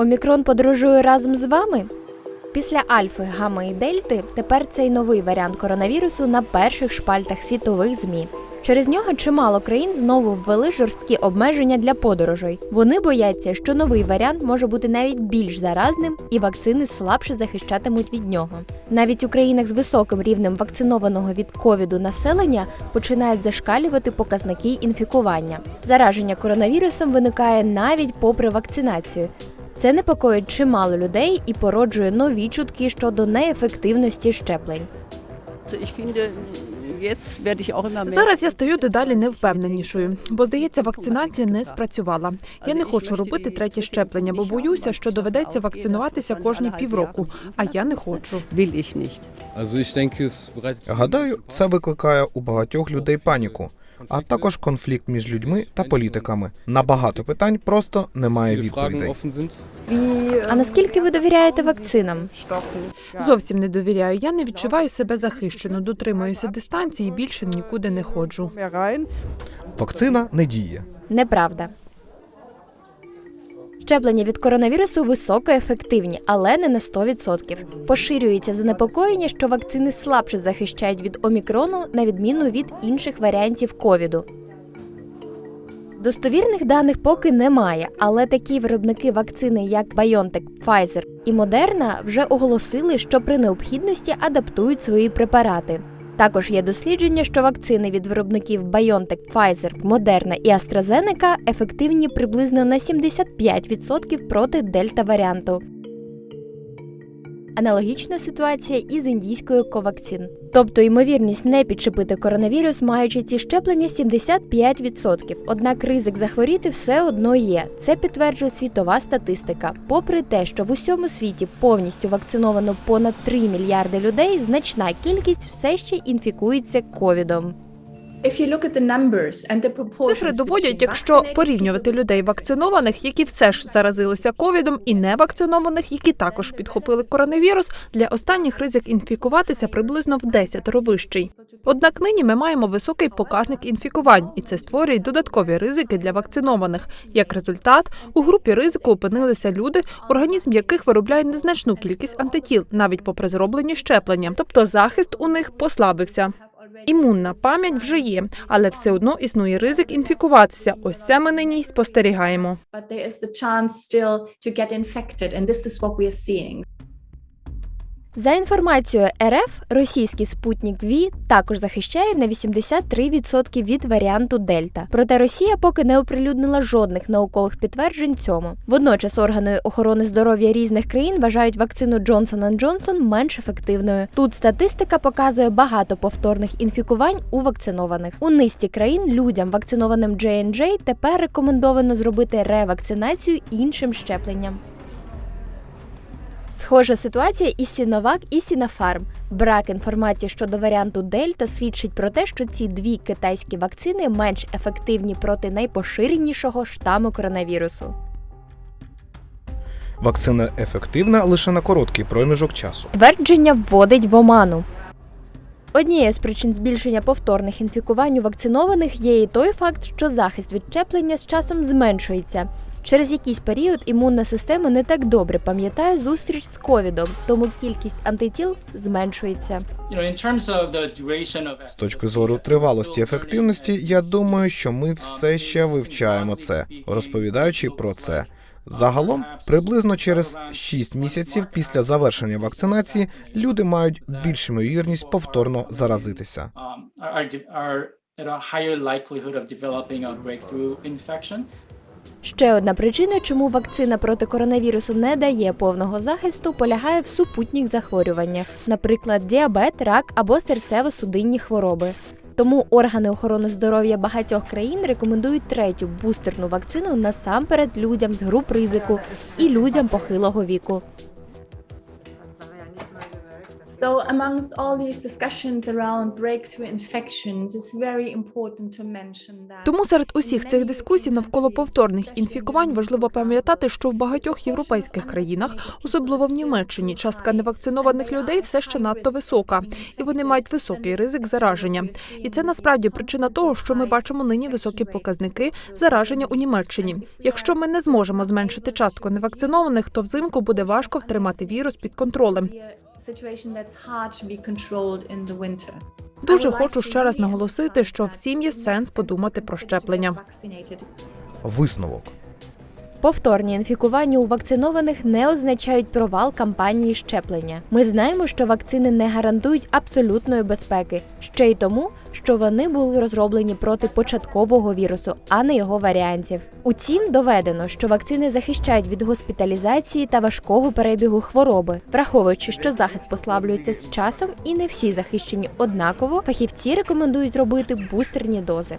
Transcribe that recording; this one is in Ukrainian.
Омікрон подорожує разом з вами? Після альфи, гами і дельти тепер цей новий варіант коронавірусу на перших шпальтах світових ЗМІ. Через нього чимало країн знову ввели жорсткі обмеження для подорожей. Вони бояться, що новий варіант може бути навіть більш заразним, і вакцини слабше захищатимуть від нього. Навіть у країнах з високим рівнем вакцинованого від ковіду населення починають зашкалювати показники інфікування. Зараження коронавірусом виникає навіть попри вакцинацію. Це непокоїть чимало людей і породжує нові чутки щодо неефективності щеплень. Зараз я стаю дедалі невпевненішою, бо здається, вакцинація не спрацювала. Я не хочу робити третє щеплення, бо боюся, що доведеться вакцинуватися кожні півроку. А я не хочу. Гадаю, це викликає у багатьох людей паніку, а також конфлікт між людьми та політиками. На багато питань просто немає відповідей. А наскільки ви довіряєте вакцинам? Зовсім не довіряю. Я не відчуваю себе захищено, дотримуюся дистанції і більше нікуди не ходжу. Вакцина не діє. Неправда. Щеплення від коронавірусу високоефективні, але не на 100%. Поширюється занепокоєння, що вакцини слабше захищають від омікрону, на відміну від інших варіантів ковіду. Достовірних даних поки немає, але такі виробники вакцини, як BioNTech, Pfizer і Moderna, вже оголосили, що при необхідності адаптують свої препарати. Також є дослідження, що вакцини від виробників BioNTech, Pfizer, Moderna і AstraZeneca ефективні приблизно на 75% проти дельта-варіанту. Аналогічна ситуація і з індійською Ковакцин. Тобто ймовірність не підчепити коронавірус, маючи ці щеплення 75%. Однак ризик захворіти все одно є. Це підтверджує світова статистика. Попри те, що в усьому світі повністю вакциновано понад 3 мільярди людей, значна кількість все ще інфікується ковідом. Цифри доводять, якщо порівнювати людей вакцинованих, які все ж заразилися ковідом, і невакцинованих, які також підхопили коронавірус, для останніх ризик інфікуватися приблизно в 10 вищий. Однак нині ми маємо високий показник інфікувань, і це створює додаткові ризики для вакцинованих. Як результат, у групі ризику опинилися люди, організм яких виробляє незначну кількість антитіл, навіть попри зроблені щеплення, тобто захист у них послабився. Імунна пам'ять вже є, але все одно існує ризик інфікуватися. Ось це ми нині й спостерігаємо. За інформацією РФ, російський спутник ВІ також захищає на 83% від варіанту Дельта. Проте Росія поки не оприлюднила жодних наукових підтверджень цьому. Водночас органи охорони здоров'я різних країн вважають вакцину Johnson Johnson менш ефективною. Тут статистика показує багато повторних інфікувань у вакцинованих. У низці країн людям, вакцинованим J&J, тепер рекомендовано зробити ревакцинацію іншим щепленням. Схожа ситуація і Сіновак, і Сінофарм. Брак інформації щодо варіанту Дельта свідчить про те, що ці дві китайські вакцини менш ефективні проти найпоширенішого штаму коронавірусу. Вакцина ефективна лише на короткий проміжок часу. Твердження вводить в оману. Однією з причин збільшення повторних інфікувань у вакцинованих є і той факт, що захист від щеплення з часом зменшується. Через якийсь період імунна система не так добре пам'ятає зустріч з ковідом, тому кількість антитіл зменшується. З точки зору тривалості ефективності, я думаю, що ми все ще вивчаємо це, розповідаючи про це. Загалом, приблизно через 6 місяців після завершення вакцинації люди мають більш ймовірність повторно заразитися. Ще одна причина, чому вакцина проти коронавірусу не дає повного захисту, полягає в супутніх захворюваннях, наприклад, діабет, рак або серцево-судинні хвороби. Тому органи охорони здоров'я багатьох країн рекомендують третю бустерну вакцину насамперед людям з груп ризику і людям похилого віку. So, amongst all these discussions around breakthrough infections, it's very important to mention that. Тому серед усіх цих дискусій навколо повторних інфікувань важливо пам'ятати, що в багатьох європейських країнах, особливо в Німеччині, частка невакцинованих людей все ще надто висока, і вони мають високий ризик зараження. І це насправді причина того, що ми бачимо нині високі показники зараження у Німеччині. Якщо ми не зможемо зменшити частку невакцинованих, то взимку буде важко втримати вірус під контролем. Situation that's hard to be controlled in the winter. Дуже хочу ще раз наголосити, що всім є сенс подумати про щеплення. Висновок. Повторні інфікування у вакцинованих не означають провал кампанії щеплення. Ми знаємо, що вакцини не гарантують абсолютної безпеки, ще й тому, що вони були розроблені проти початкового вірусу, а не його варіантів. Утім, доведено, що вакцини захищають від госпіталізації та важкого перебігу хвороби, враховуючи, що захист послаблюється з часом і не всі захищені однаково, фахівці рекомендують робити бустерні дози.